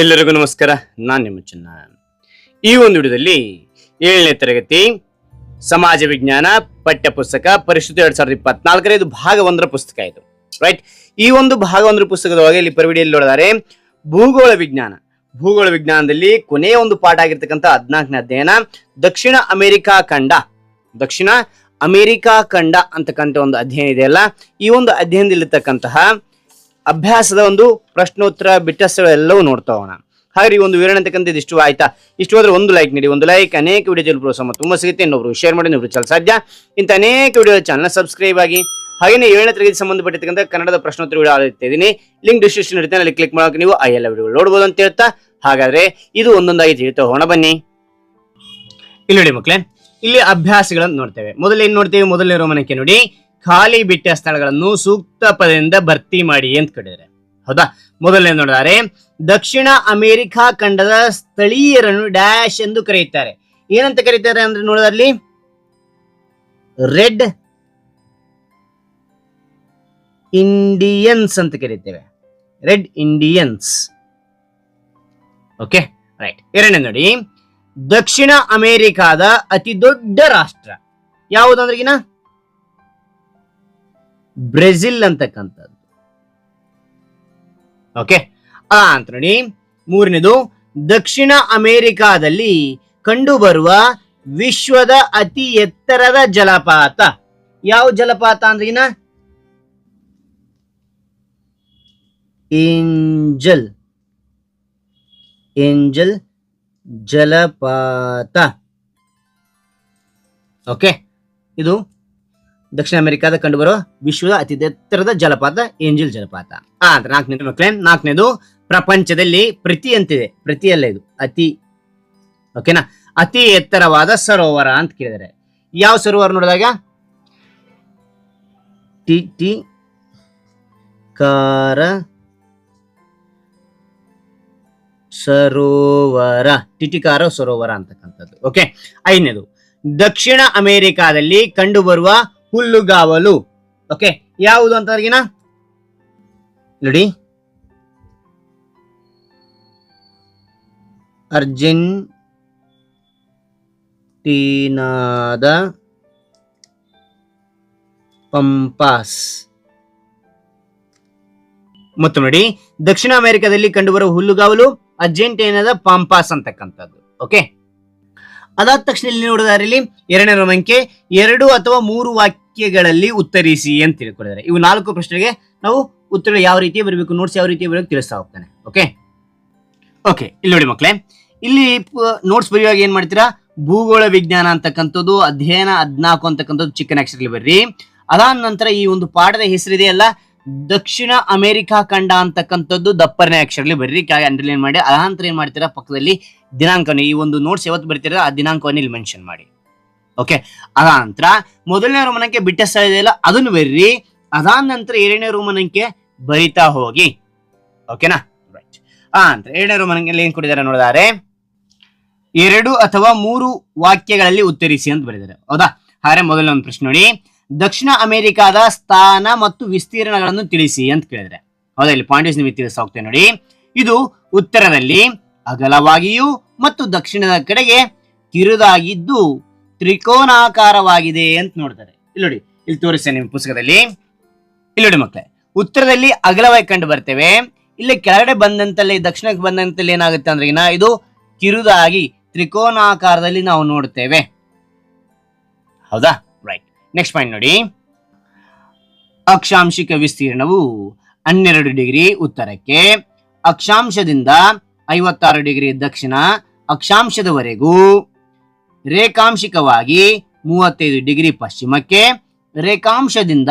ಎಲ್ಲರಿಗೂ ನಮಸ್ಕಾರ. ನಾನು ನಿಮ್ಮ ಚಿನ್ನ ಈ ಒಂದು ವಿಡಿಯೋದಲ್ಲಿ ಏಳನೇ ತರಗತಿ ಸಮಾಜ ವಿಜ್ಞಾನ ಪಠ್ಯಪುಸ್ತಕ ಪರಿಶುದ್ಧ ಎರಡ್ ಸಾವಿರದ ಇಪ್ಪತ್ನಾಲ್ಕರ ಇದು ಭಾಗ ಒಂದರ ಪುಸ್ತಕ ಇದು. ರೈಟ್ ಈ ಒಂದು ಭಾಗ ಒಂದರ ಪುಸ್ತಕದೊಳಗೆ ಇಲ್ಲಿ ಪರಿವಿಡಿಯಲ್ಲಿ ನೋಡಿದರೆ ಭೂಗೋಳ ವಿಜ್ಞಾನ. ಭೂಗೋಳ ವಿಜ್ಞಾನದಲ್ಲಿ ಕೊನೆಯ ಒಂದು ಪಾಠ ಆಗಿರ್ತಕ್ಕಂಥ ಹದಿನಾಲ್ಕನೇ ಅಧ್ಯಯನ ದಕ್ಷಿಣ ಅಮೆರಿಕಾ ಖಂಡ. ದಕ್ಷಿಣ ಅಮೆರಿಕಾ ಖಂಡ ಅಂತಕ್ಕಂಥ ಒಂದು ಅಧ್ಯಯನ ಇದೆಯಲ್ಲ? ಈ ಒಂದು ಅಧ್ಯಯನದಲ್ಲಿರ್ತಕ್ಕಂತಹ ಅಭ್ಯಾಸದ ಒಂದು ಪ್ರಶ್ನೋತ್ತರ ಬಿಟ್ಟಸ್ಥಳ ಎಲ್ಲವೂ ನೋಡ್ತಾ ಹೋಗೋಣ. ಹಾಗೆ ಒಂದು ವಿವರಣೆ ಅಂತಕ್ಕಂಥದ್ದು ಇಷ್ಟು ಆಯ್ತಾ? ಇಷ್ಟು ಹೋದ್ರೆ ಒಂದು ಲೈಕ್ ನೀಡಿ, ಒಂದು ಲೈಕ್ ಅನೇಕ ವಿಡಿಯೋ ಪ್ರೋತ್ಸಾಹ ತುಂಬ ಸಿಗುತ್ತೆ. ಇನ್ನೊಬ್ರು ಶೇರ್ ಮಾಡಿ ನೀವು ಚಲ ಸಾಧ್ಯ. ಇಂಥ ಅನೇಕ ವಿಡಿಯೋ ಚಾನಲ್ ಸಬ್ಸ್ಕ್ರೈಬ್ ಆಗಿ ಹಾಗೆಯೇ ಏಳನೇ ತರಗತಿ ಸಂಬಂಧಪಟ್ಟಿರ್ತಕ್ಕಂಥ ಕನ್ನಡದ ಪ್ರಶ್ನೋತ್ತರ ವಿಡಿಯೋ ಆಗುತ್ತೆ ಇದೀನಿ ಲಿಂಕ್ ಡಿಸ್ಕ್ರಿಪ್ಷನ್ ಇರುತ್ತೆ ಅಲ್ಲಿ ಕ್ಲಿಕ್ ಮಾಡೋಕೆ ನೀವು ಆ ಎಲ್ಲ ವಿಡಿಯೋ ನೋಡ್ಬೋದು ಅಂತ ಹೇಳ್ತಾ. ಹಾಗಾದ್ರೆ ಇದು ಒಂದೊಂದಾಗಿ ತಿಳಿತಾ ಹೋಣ ಬನ್ನಿ. ಇಲ್ಲಿ ನೋಡಿ ಮಕ್ಕಳೇ ಇಲ್ಲಿ ಅಭ್ಯಾಸಗಳನ್ನು ನೋಡ್ತೇವೆ. ಮೊದಲು ಏನು ನೋಡ್ತೇವೆ? ಮೊದಲನೇ ರೋಮನಕ್ಕೆ ನೋಡಿ. ಖಾಲಿ ಬಿಟ್ಟ ಸ್ಥಳಗಳನ್ನು ಸೂಕ್ತ ಪದದಿಂದ ಭರ್ತಿ ಮಾಡಿ ಅಂತ ಕೇಳಿದರೆ ಹೌದಾ? ಮೊದಲನೇ ನೋಡಿದರೆ, ದಕ್ಷಿಣ ಅಮೆರಿಕಾ ಖಂಡದ ಸ್ಥಳೀಯರನ್ನು ಡ್ಯಾಶ್ ಎಂದು ಕರೆಯುತ್ತಾರೆ. ಏನಂತ ಕರೀತಾರೆ ಅಂದ್ರೆ ನೋಡೋದಲ್ಲಿ ರೆಡ್ ಇಂಡಿಯನ್ಸ್ ಅಂತ ಕರೀತೇವೆ. Red Indians. ಓಕೆ ರೈಟ್ ಎರಡನೇ ನೋಡಿ, ದಕ್ಷಿಣ ಅಮೆರಿಕಾದ ಅತಿ ದೊಡ್ಡ ರಾಷ್ಟ್ರ ಯಾವುದಂದ್ರಿಗಿನ ಬ್ರೆಜಿಲ್ ಅಂತಕ್ಕಂಥದ್ದು. ಓಕೆ ಆ ಅಂತ ಮೂರನೇದು, ದಕ್ಷಿಣ ಅಮೆರಿಕಾದಲ್ಲಿ ಕಂಡುಬರುವ ವಿಶ್ವದ ಅತಿ ಎತ್ತರದ ಜಲಪಾತ. ಯಾವ ಜಲಪಾತ ಅಂದ್ರೆ ಏಂಜಲ್. ಏಂಜಲ್ ಜಲಪಾತ. ಓಕೆ ಇದು ದಕ್ಷಿಣ ಅಮೆರಿಕಾದ ಕಂಡುಬರುವ ವಿಶ್ವದ ಅತಿ ಎತ್ತರದ ಜಲಪಾತ, ಏಂಜಲ್ ಜಲಪಾತ. ಆ ಅಂತ ನಾಲ್ಕನೇದು ಮಕ್ಕಳೇ ನಾಲ್ಕನೇದು ಪ್ರಪಂಚದಲ್ಲಿ ಪ್ರತಿ ಅಂತಿದೆ. ಪ್ರತಿ ಅಲ್ಲ ಇದು. ಅತಿ ಓಕೆನಾ ಅತಿ ಎತ್ತರವಾದ ಸರೋವರ ಅಂತ ಕೇಳಿದರೆ. ಯಾವ ಸರೋವರ ನೋಡಿದಾಗ? ಟಿ ಟಿ, ಕಾರ, ಸರೋವರ. ಟಿಟಿಕಾರ ಸರೋವರ ಅಂತಕ್ಕಂಥದ್ದು. ಓಕೆ ಐದನೇದು, ದಕ್ಷಿಣ ಅಮೆರಿಕಾದಲ್ಲಿ ಕಂಡುಬರುವ ಹುಲ್ಲುಗಾವಲು. ಓಕೆ ಯಾವುದು ಅಂತ ಅವ್ರಿಗಿನ ನೋಡಿ. ಅರ್ಜೆಂಟೀನಾದ ಪಂಪಾಸ್. ಮತ್ತು ನೋಡಿ, ದಕ್ಷಿಣ ಅಮೆರಿಕಾದಲ್ಲಿ ಕಂಡುಬರುವ ಹುಲ್ಲುಗಾವಲು ಅರ್ಜೆಂಟೀನಾದ ಪಾಂಪಾಸ್ ಅಂತಕ್ಕಂಥದ್ದು. ಓಕೆ ಅದಾದ ತಕ್ಷಣ ಇಲ್ಲಿ ನೋಡಿದಾರೆ ಇಲ್ಲಿ ಎರಡನೇ ರೋಮಂಕೆ, ಎರಡು ಅಥವಾ ಮೂರು ವಾಕ್ಯಗಳಲ್ಲಿ ಉತ್ತರಿಸಿ ಅಂತ ತಿಳ್ಕೊಂಡಿದ್ದಾರೆ. ಇವು ನಾಲ್ಕು ಪ್ರಶ್ನೆಗೆ ನಾವು ಉತ್ತರ ಯಾವ ರೀತಿ ಬರಬೇಕು ನೋಟ್ಸ್ ಯಾವ ರೀತಿ ಬರಬೇಕು ತಿಳಿಸ್ತಾ ಹೋಗ್ತಾನೆ. ಓಕೆ ಓಕೆ ಇಲ್ಲಿ ನೋಡಿ ಮಕ್ಕಳೇ ಇಲ್ಲಿ ನೋಟ್ಸ್ ಬರೆಯುವಾಗ ಏನ್ ಮಾಡ್ತೀರಾ? ಭೂಗೋಳ ವಿಜ್ಞಾನ ಅಂತಕ್ಕಂಥದ್ದು, ಅಧ್ಯಯನ ಹದ್ನಾಲ್ಕು ಅಂತಕ್ಕಂಥದ್ದು ಚಿಕ್ಕನ ಅಕ್ಷರದಲ್ಲಿ ಬರ್ರಿ. ಅದಾದ ನಂತರ ಈ ಒಂದು ಪಾಠದ ಹೆಸರಿದೆಯಲ್ಲ ದಕ್ಷಿಣ ಅಮೆರಿಕಾ ಖಂಡ ಅಂತಕ್ಕಂಥದ್ದು ದಪ್ಪರನೇ ಅಕ್ಷರದಲ್ಲಿ ಬರ್ರಿ. ಕೆಳಗೆ ಅಂಡರ್ಲೈನ್ ಮಾಡಿ. ಅದಾನಂತರ ಏನ್ ಮಾಡ್ತೀರಾ? ಪಕ್ಕದಲ್ಲಿ ದಿನಾಂಕವನ್ನು, ಈ ಒಂದು ನೋಟ್ಸ್ ಯಾವತ್ತು ಬರ್ತೀರ? ಆ ದಿನಾಂಕವನ್ನು ಇಲ್ಲಿ ಮೆನ್ಷನ್ ಮಾಡಿ. ಓಕೆ ಅದಾನಂತರ ಮೊದಲನೇ ರೋಮನಂಕೆ ಬಿಟ್ಟ ಸ್ಥಳ ಇದೆಯಲ್ಲ, ಅದನ್ನು ಬರ್ರಿ. ಅದಾದ ನಂತರ ಎರಡನೇ ರೋಮನಂಕೆ ಬರಿತಾ ಹೋಗಿ. ಓಕೆನಾ ರೈಟ್ ಆ ನಂತರ ಎರಡನೇ ರೋಮನಂಕೆಯಲ್ಲಿ ಏನ್ ಕೊಟ್ಟಿದ್ದಾರೆ ನೋಡಿದಾರೆ? ಎರಡು ಅಥವಾ ಮೂರು ವಾಕ್ಯಗಳಲ್ಲಿ ಉತ್ತರಿಸಿ ಅಂತ ಬರೆದಿದ್ದಾರೆ ಹೌದಾ? ಹಾಗೆ ಮೊದಲನೇ ಒಂದು ಪ್ರಶ್ನೆ ನೋಡಿ. ದಕ್ಷಿಣ ಅಮೆರಿಕಾದ ಸ್ಥಾನ ಮತ್ತು ವಿಸ್ತೀರ್ಣಗಳನ್ನು ತಿಳಿಸಿ ಅಂತ ಕೇಳಿದ್ರೆ ಹೌದಾ? ಇಲ್ಲಿ ಪಾಯಿಂಟ್ ನಿಮಗೆ ತಿಳಿಸ್ತಾ ನೋಡಿ. ಇದು ಉತ್ತರದಲ್ಲಿ ಅಗಲವಾಗಿಯೂ ಮತ್ತು ದಕ್ಷಿಣದ ಕಡೆಗೆ ಕಿರುದಾಗಿದ್ದು ತ್ರಿಕೋನಾಕಾರವಾಗಿದೆ ಅಂತ ನೋಡ್ತಾರೆ. ಇಲ್ಲಿ ನೋಡಿ, ಇಲ್ಲಿ ತೋರಿಸ್ತೇನೆ ನಿಮ್ಮ ಪುಸ್ತಕದಲ್ಲಿ. ಇಲ್ಲಿ ನೋಡಿ ಮಕ್ಕಳೇ, ಉತ್ತರದಲ್ಲಿ ಅಗಲವಾಗಿ ಕಂಡು ಬರ್ತೇವೆ. ಇಲ್ಲಿ ಕೆಳಗಡೆ ಬಂದಂತಲ್ಲಿ, ದಕ್ಷಿಣಕ್ಕೆ ಬಂದಂತಲ್ಲಿ ಏನಾಗುತ್ತೆ ಅಂದ್ರೆ ಇದು ಕಿರುದಾಗಿ ತ್ರಿಕೋನಾಕಾರದಲ್ಲಿ ನಾವು ನೋಡ್ತೇವೆ. ಹೌದಾ? ರೈಟ್ ನೆಕ್ಸ್ಟ್ ಪಾಯಿಂಟ್ ನೋಡಿ. ಅಕ್ಷಾಂಶಿಕ ವಿಸ್ತೀರ್ಣವು ಹನ್ನೆರಡು ಡಿಗ್ರಿ ಉತ್ತರಕ್ಕೆ, ಅಕ್ಷಾಂಶದಿಂದ ಐವತ್ತಾರು ಡಿಗ್ರಿ ದಕ್ಷಿಣ, ಅಕ್ಷಾಂಶದವರೆಗೂ ರೇಖಾಂಶಿಕವಾಗಿ ಮೂವತ್ತೈದು ಡಿಗ್ರಿ ಪಶ್ಚಿಮಕ್ಕೆ, ರೇಖಾಂಶದಿಂದ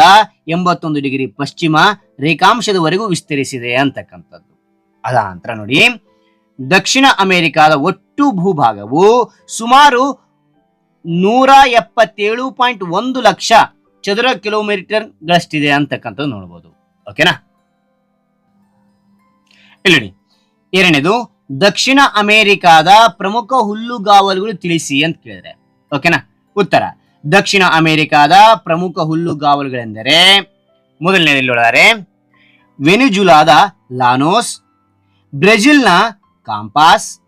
ಎಂಬತ್ತೊಂದು ಡಿಗ್ರಿ ಪಶ್ಚಿಮ ರೇಖಾಂಶದವರೆಗೂ ವಿಸ್ತರಿಸಿದೆ ಅಂತಕ್ಕಂಥದ್ದು. ಅದ ನಂತರ ನೋಡಿ, ದಕ್ಷಿಣ ಅಮೆರಿಕಾದ ಒಟ್ಟು ಭೂಭಾಗವು ಸುಮಾರು ನೂರ ಎಪ್ಪತ್ತೇಳು ಪಾಯಿಂಟ್ ಒಂದು ಲಕ್ಷ ಚದರ ಕಿಲೋಮೀಟರ್ ಗಳಷ್ಟಿದೆ ಅಂತಕ್ಕಂಥದ್ದು ನೋಡ್ಬೋದು. ಓಕೆನಾ? ಇಲ್ಲಿ ಎರಡನೇದು ದಕ್ಷಿಣ ಅಮೆರಿಕಾದ ಪ್ರಮುಖ ಹುಲ್ಲುಗಾವಲುಗಳು ತಿಳಿಸಿ ಅಂತ ಕೇಳಿದ್ರೆ. ಓಕೆನಾ? ಉತ್ತರ. ದಕ್ಷಿಣ ಅಮೆರಿಕಾದ ಪ್ರಮುಖ ಹುಲ್ಲುಗಾವಲುಗಳೆಂದರೆ ಮೊದಲನೇದಲ್ಲಿ ನೋಡಿದರೆ, ವೆನಿಜುಲಾದ ಲಾನೋಸ್, ಬ್ರೆಜಿಲ್ನ ಕಾಂಪಾಸ್,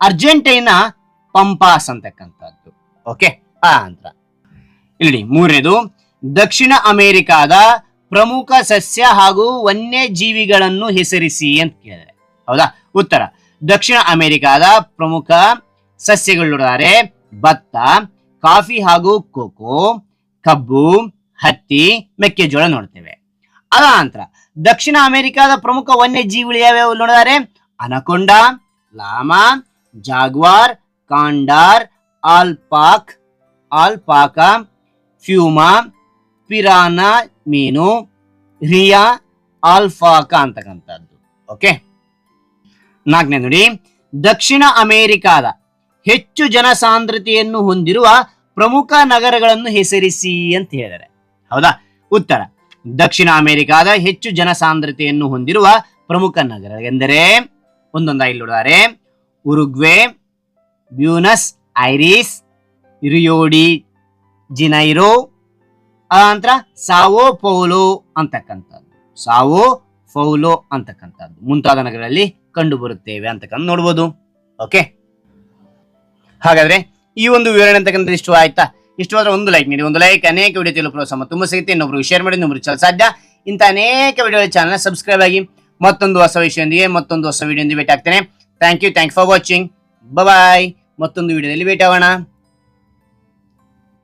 ಅರ್ಜೆಂಟೈನಾ ಪಂಪಾಸ್ ಅಂತಕ್ಕಂಥದ್ದು. ಓಕೆ? ಆ ಅಂತ ಇಲ್ಲಿ ಮೂರನೇದು, ದಕ್ಷಿಣ ಅಮೆರಿಕಾದ ಪ್ರಮುಖ ಸಸ್ಯ ಹಾಗೂ ವನ್ಯಜೀವಿಗಳನ್ನು ಹೆಸರಿಸಿ ಅಂತ ಕೇಳಿದರೆ. ಹೌದಾ? ಉತ್ತರ. ದಕ್ಷಿಣ ಅಮೆರಿಕಾದ ಪ್ರಮುಖ ಸಸ್ಯಗಳು ನೋಡಿದರೆ ಭತ್ತ, ಕಾಫಿ ಹಾಗೂ ಕೋಕೋ, ಕಬ್ಬು, ಹತ್ತಿ, ಮೆಕ್ಕೆಜೋಳ ನೋಡ್ತೇವೆ. ಅದ ನಂತರ ದಕ್ಷಿಣ ಅಮೆರಿಕಾದ ಪ್ರಮುಖ ವನ್ಯಜೀವಿಗಳು ಯಾವ್ಯಾವ ನೋಡಿದರೆ ಅನಕೊಂಡ, ಲಾಮಾ, ಜಾಗ್ವಾರ್, ಕಾಂಡಾರ್, ಆಲ್ಪಾಕ್, ಆಲ್ಪಾಕ, ಫ್ಯೂಮಾ, ಪಿರಾನಾ, ಮೀನು, ರಿಯಾ, ಆಲ್ಫಾಕ ಅಂತಕ್ಕಂಥದ್ದು. ಓಕೆ ನಾಲ್ಕನೇ ನೋಡಿ, ದಕ್ಷಿಣ ಅಮೆರಿಕಾದ ಹೆಚ್ಚು ಜನಸಾಂದ್ರತೆಯನ್ನು ಹೊಂದಿರುವ ಪ್ರಮುಖ ನಗರಗಳನ್ನು ಹೆಸರಿಸಿ ಅಂತ ಹೇಳಿದರೆ ಹೌದಾ? ಉತ್ತರ, ದಕ್ಷಿಣ ಅಮೆರಿಕಾದ ಹೆಚ್ಚು ಜನಸಾಂದ್ರತೆಯನ್ನು ಹೊಂದಿರುವ ಪ್ರಮುಖ ನಗರ ಎಂದರೆ, ಒಂದೊಂದಾಗಿ ನೋಡಿದರೆ, Uruguay, Buenos Aires, Rio de Janeiro ನಂತರ ಸಾವೋ ಪೌಲೋ ಅಂತಕ್ಕಂಥದ್ದು. ಸಾವೋ ಪೌಲೋ ಅಂತಕ್ಕಂಥದ್ದು. ಮುಂತಾದ ನಗರಗಳಲ್ಲಿ ಕಂಡು ಬರುತ್ತೇವೆ ಅಂತಕ್ಕಂಥ ನೋಡ್ಬೋದು. ಓಕೆ ಹಾಗಾದ್ರೆ ಈ ಒಂದು ವಿವರಣೆ ಅಂತಕ್ಕಂಥ ಇಷ್ಟು ಆಯ್ತಾ? ಇಷ್ಟು ಆದ್ರೆ ಒಂದು ಲೈಕ್ ನೀಡಿ. ಒಂದು ಲೈಕ್ ಅನೇಕ ವಿಡಿಯೋ ತಿಳಿಯಲು ಪ್ರೋತ್ಸಾಹ ತುಂಬ ಸಿಗುತ್ತೆ. ಇನ್ನೊಬ್ರು ಶೇರ್ ಮಾಡಿ ಇನ್ನೊಬ್ರು ಚಲ ಸಾಧ್ಯ. ಇಂಥ ಅನೇಕ ವಿಡಿಯೋ ಚಾನಲ್ ಸಬ್ಸ್ಕ್ರೈಬ್ ಆಗಿ ಮತ್ತೊಂದು ಹೊಸ ವಿಷಯದೊಂದಿಗೆ ಮತ್ತೊಂದು ಹೊಸ ವಿಡಿಯೋದೊಂದಿಗೆ ಭೇಟಿ ಆಗ್ತೇನೆ thank you thank for watching bye ಮತ್ತೊಂದು ವಿಡಿಯೋದಲ್ಲಿ ಭೇಟಿ ಆಗೋಣ